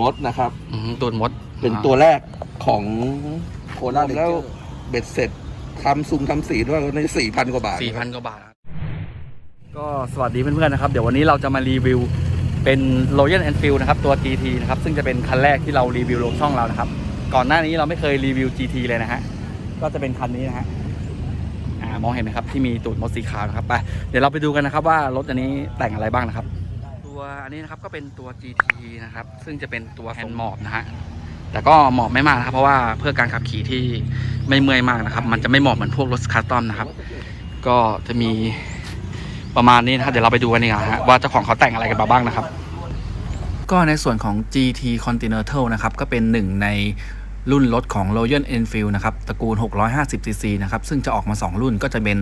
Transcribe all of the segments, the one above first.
มดนะครับ อืมตูดมดเป็นตัวแรกของโคราชแล้วเบ็ดเสร็จทำซุงทำสีด้วยในสี่พันกว่าบาทสี่พันกว่าบาท ก็สวัสดีเพื่อนๆนะครับ เดี๋ยววันนี้เราจะมารีวิวเป็น Royal Enfield นะครับ ตัว GT นะครับ ซึ่งจะเป็นคันแรกที่เรารีวิวลงช่องเรานะครับ ก่อนหน้านี้เราไม่เคยรีวิว GT เลยนะฮะ ก็จะเป็นคันนี้นะฮะอ่ามองเห็นไหมครับที่มีตูดมดสีขาวนะครับไปเดี๋ยวเราไปดูกันนะครับว่ารถอันนี้แต่งอะไรบ้างนะครับ ตัวอันนี้นะครับก็เป็นตัว GT นะครับ ซึ่งจะเป็นตัวแฮนด์มอบนะฮะแต่ก็เหมาะไม่มากนะครับ เพราะว่าเพื่อการขับขี่ที่ไม่เมื่อยมากนะครับ มันจะไม่เหมาะเหมือนพวกรถคัสตอมนะครับ ก็จะมีประมาณนี้นะครับเดี๋ยวเราไปดูกันดีกว่าฮะว่าเจ้าของเขาแต่งอะไรกันมาบ้างนะครับ ก็ในส่วนของ GT Continental นะครับ ก็เป็นหนึ่งใน รุ่นรถของ Royal Enfield นะครับ ตระกูล 650cc นะครับ ซึ่งจะออกมา 2 รุ่นก็จะเป็น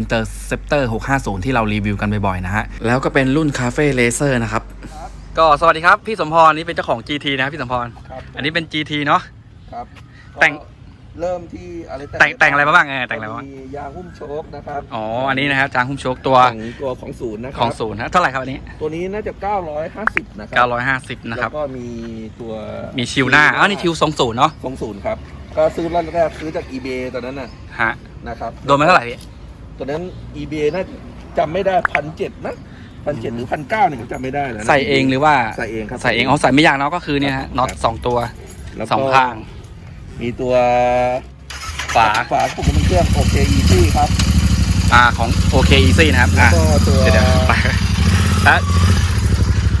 Interceptor 650 ที่เรารีวิวกันบ่อยๆ นะฮะ แล้วก็เป็นรุ่น Cafe Racer นะครับ ก็สวัสดีครับ พี่สมพรนี่เป็นเจ้าของ GT นะครับพี่สมพรครับอันนี้เป็น GT เนาะครับ แต่งก็ เริ่มที่อะไรแต่งแต่งอะไรมาบ้างเออแต่งอะไรมาบ้างมียางหุ้มโชคนะครับอ๋ออันนี้นะครับจางคุ้มโชคตัวของตัวของศูนย์นะคขรัองศูนย์ฮะเท่าไหร่ครับอันนี้ ตัวนี้น่าจะ 950 นะครั950 นะครับแล้วก็มีตัวมีชิวหน้าอ้าวนี่ชิวทรงศูนย์เนาะของศูนย์ครับก็ซื้อรอบแรกซื้อจาก eBay ตอนนั้นน่ะฮะนะครับโดนมาเท่าไหร่พี่ตัวนั้น eBay น่าจะจำไม่ได้พันเจ็ดนะพันเจ็ดหรือพันเก้าเนี่ยผมจำไม่ได้แล้วนะใส่เองหรือว่าใส่เองครับใส่เองอ๋อใส่ไม่ยากเนาะก็คือเนี่ยฮะน็อตครับสองตัวแล้วก็สองข้าง มีตัวฝาฝาปุ่มน้ำเครื่องโอเคอีซี่ครับอ่าของ OK Easy นะครับแล้วอะก็ตัวเดี๋ยวเดี๋ยวไปแล้ว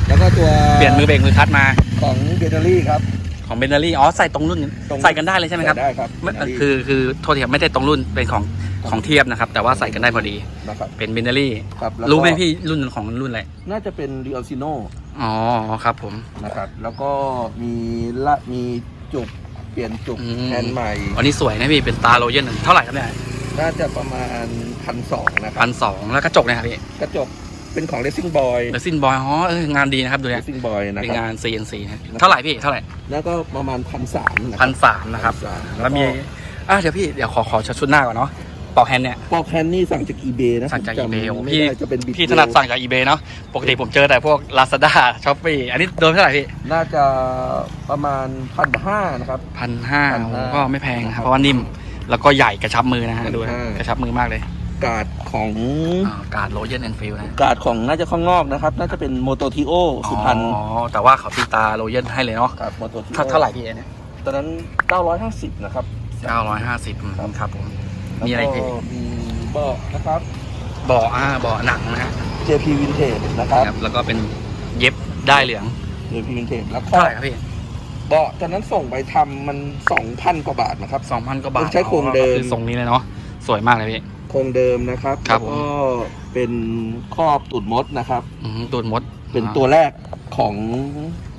แล้วก็ตัวเปลี่ยนมือเบรกมือคลัดมาของเบเนอรี่ครับ ของเบนเนอรี่อ๋อใส่ตรงรุ่นตรง ใส่กันได้เลยใช่ไหมครับใส่ได้ครับไม่ Benelli คือคือโทษทีครับไม่ได้ตรงรุ่นเป็นของของเทียบนะครับ แต่ว่าใส่กันได้พอดีนะครับเป็นเบนเนอรี่ครับแล้วก็รู้ไหมพี่รุ่นของรุ่นอะไรน่าจะเป็นรีอ l ซิโนอ๋อครับผมนะครับ แล้วก็มีละมีจุกเปลี่ยนจุกอืม แทนใหม่ อันนี้สวยนะพี่เป็นตาโรเยนเท่าไหร่ครับเนี่ยน่าจะประมาณพันสองนะครัพับนสองแล้วกระจกเนะครับพี่กระจกเป็นของ Racing Boy เดอะซินบอยอ๋อเอองานดีนะครับดูเนี่ย Racing Boy นะเป็นครับงาน CNC นะเท่าไหร่พี่เท่าไหร่แล้วก็ประมาณพันสามนะคพัรันสามนะครับ 1,300แล้วมีอะเดี๋ยวพี่เดี๋ยวขอขอชุดหน้าก่อนเนาะ ปอกแฮนด์เนี่ย ปอกแฮนด์นี่สั่งจาก eBay นะสั่งจากผมจำ eBay โอ้ไม่พี่ได้จะเป็นบิพี่ถนัดสั่งจาก eBay เนาะปกติผมเจอแต่พวก Lazada Shopee อันนี้โดนเท่าไหร่พี่น่าจะประมาณพันห้านะครับ พันห้า1,500ก็ไม่แพงนะครับเพราะว่านิ่ม แล้วก็ใหญ่กระชับมือนะฮะดูนะ1,500 กระชับมือมากเลยการ์ดของอ่าการโรเยนแอนฟิลนะการ์ดของน่าจะข้างนอกนะครับ น่าจะเป็นโมโตทิโอสุพรรณอ๋อแต่ว่าเขาตีตาโรเยนให้เลยเนาะครับโมโตทิโอเท่าเท่าไหร่พี่อันเนี่ยตอนนั้น 950 นะครับเก้าร้อยห้าสิบครับผม มีอะไรแล้วพี่ก็มีเบาะนะครับเบาะอ่าเบาะหนังนะฮะ JP Vintage นะครับครับ แล้วก็เป็นเย็บได้เหลือง JP Vintage แล้วก็เท่าไหร่ครับพี่เบาะตอนนั้นส่งไปทำมัน 2,000 กว่าบาทนะครับ สองพันกว่าบาทใช้โครงเดิม ก็คือทรงนี้เลยเนาะ สวยมากเลยพี่ โครงเดิมนะครับครัแล้บวก็เป็นครอบตูดมดนะครับ อืมตูดมดเป็นตัวแรกของ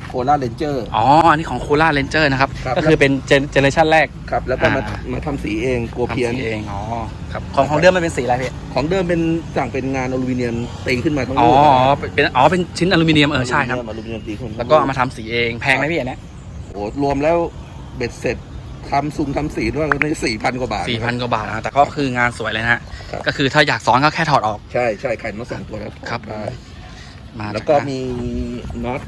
โคราชเรนเจอร์อ๋ออันนี้ของโคราชเลนเจอร์นะครับ ครับ ก็คือเป็นเจเนเจเนอเรชั่นแรก ครับ แล้วก็มาอ่า มาทำสีเองกลัวเพี้ยนทำสีเองอ๋อครับของของเดิมมันเป็นสีอะไรพี่ของเดิมเป็นสั่งเป็นงานอลูมิเนียมตีขึ้นมาทั้งอ๋อลูกนะครับเป็นอ๋อเป็นชิ้นอลูมิเนียมเออใช่ครับ อลูมิเนียมตีขึ้นแล้วก็เอามาทำสีเองแพงไหมพี่อันเนี้ยโอ้รวมแล้วเบ็ดเสร็จทำซุ้มทำสีด้วยในสี่พันกว่าบาท สี่พันกว่าบาทนะแต่ก็คืองานสวยเลยนะฮะครับ ก็คือถ้าอยากซ้อนก็แค่ถอดออก ใช่ใช่ไข่มาสองตัวแล้วครับ ได้มาแล้วก็มีน็อต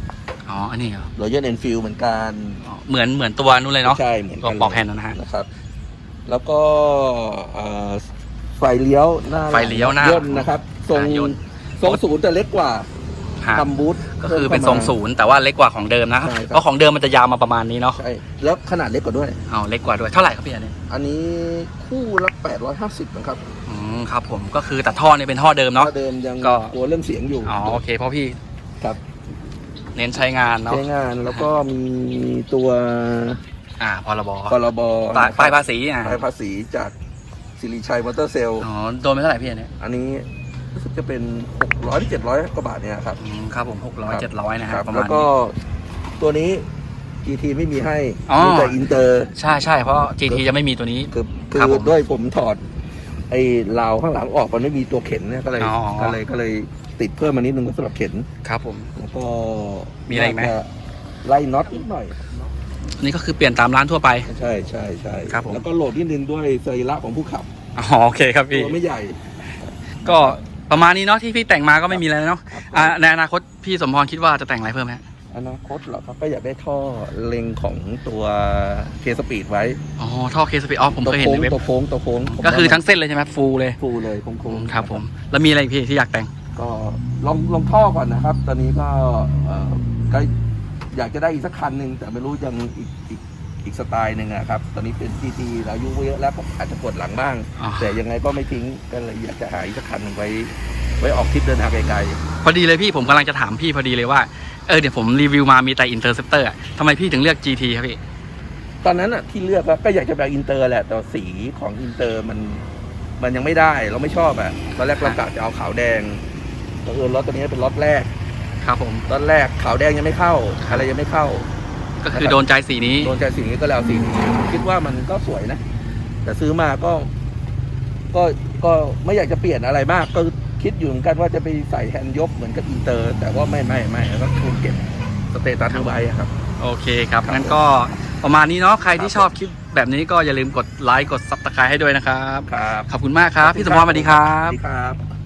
อ๋อ อันนี้เหรอ รอยัลเอนฟิลเหมือนกันอ๋อเหมือนเหมือนตัวนู้นเลยเนาะใช่เหมือนก็กันปอกแผ่นนะฮะ นะครับ แล้วก็เอ่อไฟเลี้ยวหน้าไฟเลี้ยวหน้าย่นนะครับทรงอ่าย่น ทรงศูนย์แต่เล็กกว่าฮะทำบูธ ก็คือเป็นพิ่มทรข้างมาศูนย์แต่ว่าเล็กกว่าของเดิมนะใช่ครับ เพราะของเดิมมันจะยาวมาประมาณนี้เนาะใช่แล้วขนาดเล็กกว่าด้วยอ๋อเล็กกว่าด้วยเท่าไหร่ครับพี่อันนี้อันนี้คู่ละ850นะครับอืมครับผมก็คือแต่ท่อเนี่ยเป็นท่อเดิมเนาะ ถ้าเดิมยังก็ กลัวเรื่องเสียงอยู่ อ๋อโอเคเพราะพี่ครับ เน้นใช้งานเนาะใช้งานแล้วก็มีตัวอ่าพรบพรบป้ายป้ายภาษีอ่าป้ายภาษีจากสิริชัยมอเตอร์เซลอ๋อโดนไปเท่าไหร่พี่อันนี้อันนี้รู้สึกจะเป็น 600หรือ700กว่าบาทเนี่ยครับอืมครับผมหกร้อยเจ็ดร้อยนะคครัรับบประแล้มาณวก็นี้ตัวนี้ GT ไม่มีให้อ๋อมีแต่อินเตอร์ใช่ใช่เพราะ GT จะไม่มีตัวนี้คือคืครับอผมด้วยผมถอดไอ้ราวข้างหลังออกมันไม่มีตัวเข็นเนี่ยก็เลยอ๋อก็เลยก็เลย ติดเพิ่มมานิดนึงสำหรับเข็น ครับผม แล้วก็มีอะไรอีกไหม น่าจไล่น็อตนิดหน่อย อันนี้ก็คือเปลี่ยนตามร้านทั่วไป ใช่ใช่ใช่ครับผม แล้วก็โหลดนิดนึงด้วยสรีระของผู้ขับ อ๋อโอเคครับพี่ ตัวไม่ใหญ่ ก็ประมาณนี้เนาะที่พี่แต่งมาก็ไม่มีอะไรแล้วเนาะอ่าในอนาคตพี่สมพรคิดว่าจะแต่งอะไรเพิ่มไหมฮะอนาคตเหรอครับก็อยากได้ท่อเล็งของตัวเคสปีดไว้ อ๋อท่อเคสปีอ๋อผมตัวเคยเห็นโค้งในเว็บตัวโค้งตัวโค้งผมก็คือว่าทั้งเส้นเลยใช่ไหมฟูลเลยฟูเลยโค้งอืโค้งมครับผม แล้วมีอะไรอีกพี่ที่อยากแต่ง ก็ลองลองท่อก่อนนะครับ ตอนนี้ก็เอ่อก็อยากจะได้อีกสักคันหนึ่งแต่ไม่รู้ยังอีกอีกอีกสไตล์หนึ่งอะครับ ตอนนี้เป็นทีทีอายุเยอะแล้วผมอาจจะปวดหลังบ้างอ๋อแต่ยังไงก็ไม่ทิ้งก็เลยอยากจะหาอีกสักคันหนึ่งไว้ ไว้ออกทริปเดินทางไกลพอดีเลยพี่ผมกำลังจะถามพี่พอดีเลยว่าเออเดี๋ยวผมรีวิวมามีแต่อินเตอร์เซปเตอร์ทำไมพี่ถึงเลือก GT ครับพี่ๆตอนนั้นอะที่เลือกก็ก็อยากจะแบบอินเตอร์แหละแต่สีของอินเตอร์มันมันยังไม่ได้เราไม่ชอบอะตอนแรกเรากะจะเอาขาวแดง แต่เออรถตัวนี้เป็นรถแรกครับผมตอนแรกขาวแดงยังไม่เข้าอะไรยังไม่เข้า ก็คือโดนใจสีนี้ โดนใจสีนี้ก็แล้วสีนี้คิดว่ามันก็สวยนะ แต่ซื้อมาก็ ก็ก็ไม่อยากจะเปลี่ยนอะไรมาก ก็คิดอยู่เหมือนกันว่าจะไปใส่แฮนด์ยกเหมือนกับอินเตอร์ แต่ว่าไม่ไม่ไม่ก็คงเก็บสเตตัสเอาไว้อะครับ โอเคครับครับงั้นก็ประมาณนี้เนาะใครที่ครับชอบคลิปแบบนี้ก็อย่าลืมกดไลค์กดซับสไครต์ให้ด้วยนะครับครับขอบคุณมากครับ พี่สมพรสวัสดีครัสบวัสดีครับ